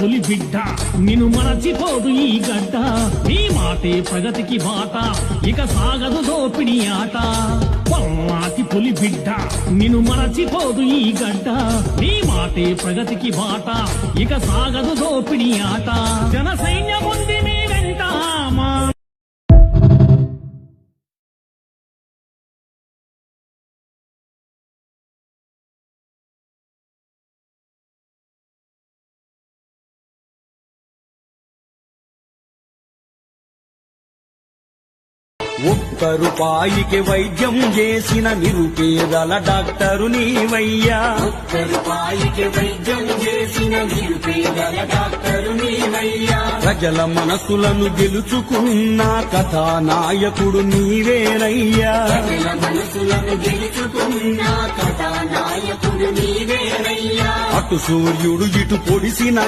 పులి బిడ్డ నిన్ను మరచిపోదు ఈ గడ్డ. నీ మాటే ప్రగతికి బాట ఇక సాగదు దోపిడి ఆట. పల్లాటి పులి బిడ్డ నిన్ను మరచిపోదు ఈ గడ్డ. నీ మాటే ప్రగతికి బాట ఇక సాగదు దోపిడి ఆట. జన సైన్యం ఒక్క రూపాయికి వైద్యం చేసిన నిరుపేదల డాక్టరు నీవయ్యా. ఒక్క రూపాయికి వైద్యం చేసిన నిరుపేదల డాక్టరు నీవయ్యా. ప్రజల మనసులను గెలుచుకున్న కథానాయకుడు నీవేనయ్యా. ప్రజల మనసులను గెలుచుకున్న కథానాయకుడు నీవేనయ్యా. అటు సూర్యుడు ఇటు పొడిసిన